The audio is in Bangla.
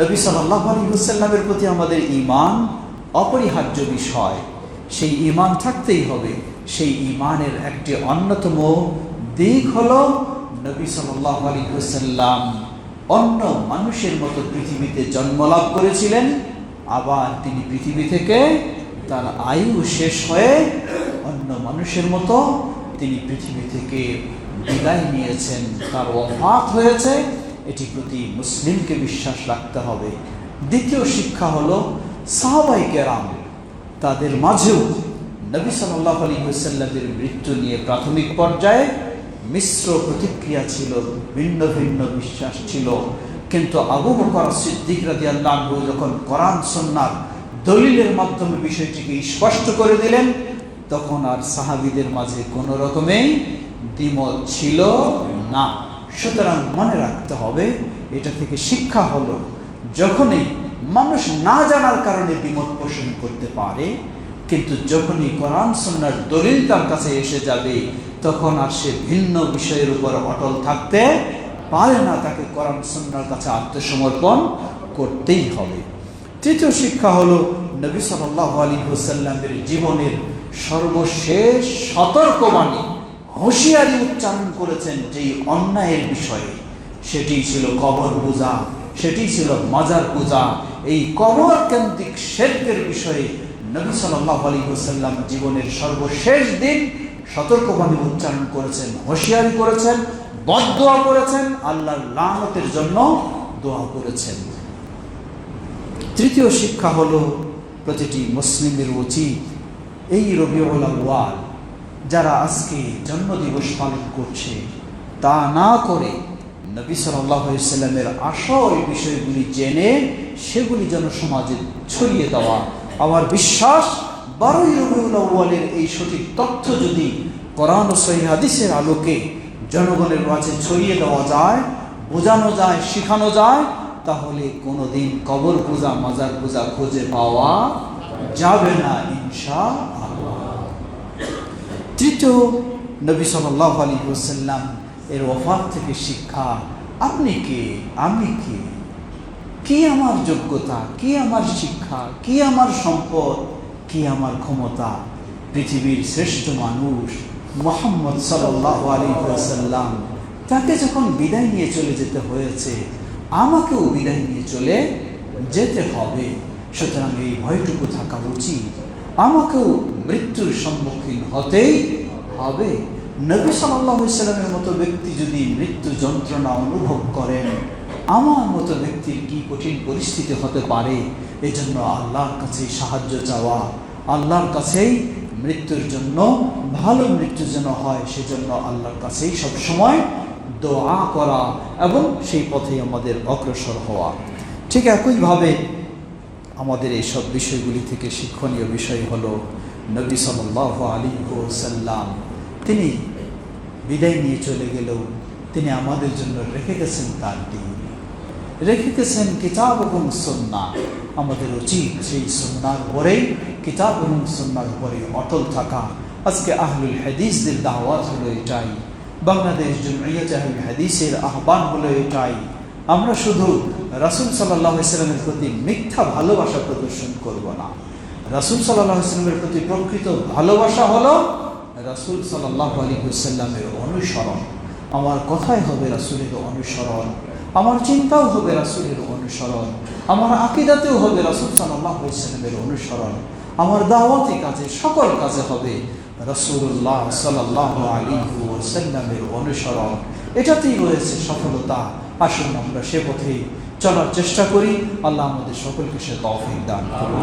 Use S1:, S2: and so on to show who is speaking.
S1: নবী সাল্লাহ আলী হুসাল্লামের প্রতি আমাদের ইমান অপরিহার্য বিষয়। সেই ইমান থাকতেই হবে। সেই ইমানের একটি অন্যতম দিক হল নবী সাল্লাহ আলী হুসাল্লাম অন্য মানুষের মতো পৃথিবীতে জন্মলাভ করেছিলেন। আবার তিনি পৃথিবী থেকে তার আয়ু শেষ হয়ে অন্য মানুষের মতো তিনি পৃথিবী থেকে বিদায় নিয়েছেন। তার অফাত হয়েছে। এটি প্রতি মুসলিমকে বিশ্বাস রাখতে হবে। দ্বিতীয় শিক্ষা হলো সাহাবাই কেরাম, তাদের মাঝেও নবী সাল্লাহ আলী হুসাল্লামের মৃত্যু নিয়ে প্রাথমিক পর্যায়ে মিশ্র প্রতিক্রিয়া ছিল, ভিন্ন ভিন্ন বিশ্বাস ছিল। কিন্তু আবু বকর সিদ্দিক রাজি আল্লাহ যখন কোরআন সন্ন্যার দলিলের মাধ্যমে বিষয়টিকে স্পষ্ট করে দিলেন, তখন আর সাহাবিদের মাঝে কোনো রকমেই দ্বিমত ছিল না। সুতরাং মনে রাখতে হবে, এটা থেকে শিক্ষা হলো, যখনই মানুষ না জানার কারণে দ্বিমত পোষণ করতে পারে, কিন্তু যখনই কোরআন সন্ন্যার দলিল তার কাছে এসে যাবে, তখন আর সে ভিন্ন বিষয়ের উপর অটল থাকতে পারে না, তাকে কোরআন সন্ন্যার কাছে আত্মসমর্পণ করতেই হবে। তৃতীয় শিক্ষা হলো, নবী সাল্লাহ আলী হুসাল্লামের জীবনের সর্বশেষ সতর্কবাণী। হুঁশিয়ারি উচ্চারণ করেছেন যেই অন্যায়ের বিষয়ে, সেটি ছিল কবর পূজা, সেটি ছিল মাজার পূজা। এই কবর কেন্দ্রিক শেরকের বিষয়ে নবী সাল্লাহ আলী হুসাল্লাম জীবনের সর্বশেষ দিন সতর্কবাণী উচ্চারণ করেছেন, হুঁশিয়ারি করেছেন বদোয়া করেছেন, আল্লাহর লানতের জন্য দোয়া করেছেন। তৃতীয় শিক্ষা হলো প্রতিটি মুসলিমের উচিত এই রবিউল আউয়াল যারা আজকে জন্মদিবস পালন করছে, তা না করে নবী সাল্লামের আসল বিষয়গুলি জেনে সেগুলি যেন সমাজে ছড়িয়ে দেওয়া। আমার বিশ্বাস, বারোই রবিউল আউ্বালের এই সঠিক তথ্য যদি কোরআন হাদিসের আলোকে জনগণের মাঝে ছড়িয়ে দেওয়া যায়, বোঝানো যায়, শেখানো যায়, তাহলে কোনোদিন কবর পূজা মাজার পূজা খুঁজে পাওয়া যাবে না ইনশা তৃতীয় নবী সাল্লাহ আলী হুসাল্লাম এর ওফাত থেকে শিক্ষা, আপনি কে? আমি কে? কি আমার যোগ্যতা? কি আমার শিক্ষা? কি আমার সম্পদ? কি আমার ক্ষমতা? পৃথিবীর শ্রেষ্ঠ মানুষ মোহাম্মদ সাল্লাহ আলী হুসাল্লাম তাকে যখন বিদায় নিয়ে চলে যেতে হয়েছে, আমাকেও বিদায় নিয়ে চলে যেতে হবে। সুতরাং এই ভয়টুকু থাকা উচিত। আমাকেও মৃত্যুর সম্মুখীন হতেই হবে। নবী সাল্লামের মতো ব্যক্তি যদি মৃত্যু যন্ত্রণা অনুভব করেন, আমার মতো ব্যক্তির কি কঠিন পরিস্থিতি হতে পারে? এজন্য আল্লাহর কাছে সাহায্য চাওয়া, আল্লাহর কাছেই মৃত্যুর জন্য, ভালো মৃত্যু যেন হয়, সেজন্য আল্লাহর কাছেই সবসময় দোয়া করা এবং সেই পথে আমাদের অগ্রসর হওয়া। ঠিক একইভাবে আমাদের এইসব বিষয়গুলি থেকে শিক্ষণীয় বিষয় হলো নবী সাল্লাহ আলী সাল্লাম তিনি বিদায় নিয়ে চলে গেলেও তিনি আমাদের জন্য রেখে গেছেন তার দিন। রেখে গেছেন কিতাব এবং সন্না আমাদের উচিত সেই সন্ন্যার পরেই কিতাব এবং সন্ন্যার উপরে অটল থাকা। আজকে আহলুল হাদিসদের দাওয়াত হলো এটাই। বাংলাদেশ জমিয়ত আহলুল হাদিসের আহ্বান হলো এটাই। আমরা শুধু রাসুল সাল্লাহ ইসলামের প্রতি মিথ্যা ভালোবাসা প্রদর্শন করব না। রাসুল সাল্লাহ প্রতি প্রকৃত ভালোবাসা হলো রাসুল সাল্লাহ আলী হুসাল্লামের অনুসরণ। আমার কথাই হবে রাসুলের অনুসরণ। আমার চিন্তাও হবে রাসুলের অনুসরণ। আমার আকিদাতেও হবে রাসুল সাল্লাহ ইসলামের অনুসরণ। আমার দাওয়াতি কাজে সকল কাজে হবে রসুল্লাহ সাল্লাহ আলী সাল্লামের অনুসরণ। এটাতেই রয়েছে সফলতা। আসুন আমরা সে পথে চলার চেষ্টা করি। আল্লাহ আমাদের সকলকে সে তফিক দান করুন।